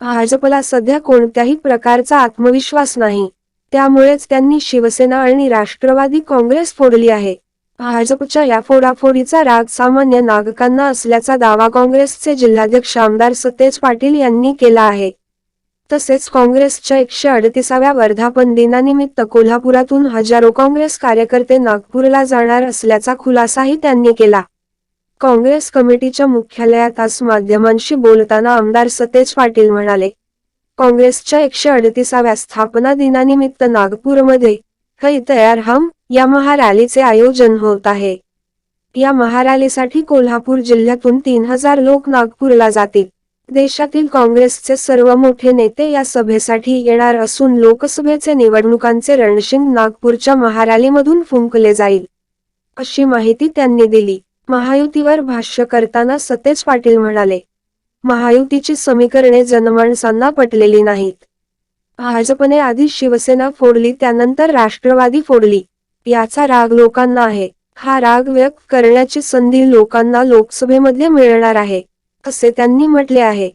भाजपला सध्या कोणत्याही प्रकारचा आत्मविश्वास नाही. त्यामुळेच त्यांनी शिवसेना आणि राष्ट्रवादी काँग्रेस फोडली आहे. भाजपच्या या फोडाफोडीचा राग सामान्य नागरिकांना असल्याचा दावा काँग्रेसचे जिल्हाध्यक्ष आमदार सतेज पाटील यांनी केला आहे. तसेच काँग्रेसच्या एकशे अडतीसाव्या वर्धापन दिनानिमित्त कोल्हापुरातून हजारो काँग्रेस कार्यकर्ते नागपूरला जाणार असल्याचा खुलासाही त्यांनी केला. काँग्रेस कमिटीच्या मुख्यालयात आज माध्यमांशी बोलताना आमदार सतेज पाटील म्हणाले काँग्रेसच्या एकशे अडतीसाव्या स्थापना दिनानिमित्त नागपूरमध्ये खै तयार हम या महारॅलीचे आयोजन होत आहे. या महारॅलीसाठी कोल्हापूर जिल्ह्यातून तीन हजार लोक नागपूरला जातील. देशातील काँग्रेसचे सर्व मोठे नेते या सभेसाठी येणार असून लोकसभेचे निवडणुकांचे रणशिंग नागपूरच्या महारॅलीमधून फुंकले जाईल अशी माहिती त्यांनी दिली. महायुतीवर भाष्य करताना सतेज पाटील म्हणाले महायुतीची समीकरणे जनमानसांना पटलेली नाहीत. भाजपने आधी शिवसेना फोडली त्यानंतर राष्ट्रवादी फोडली. याचा राग लोकांना आहे. हा राग व्यक्त करण्याची संधी लोकांना लोकसभेमध्ये मिळणार आहे असे त्यांनी म्हटले आहे.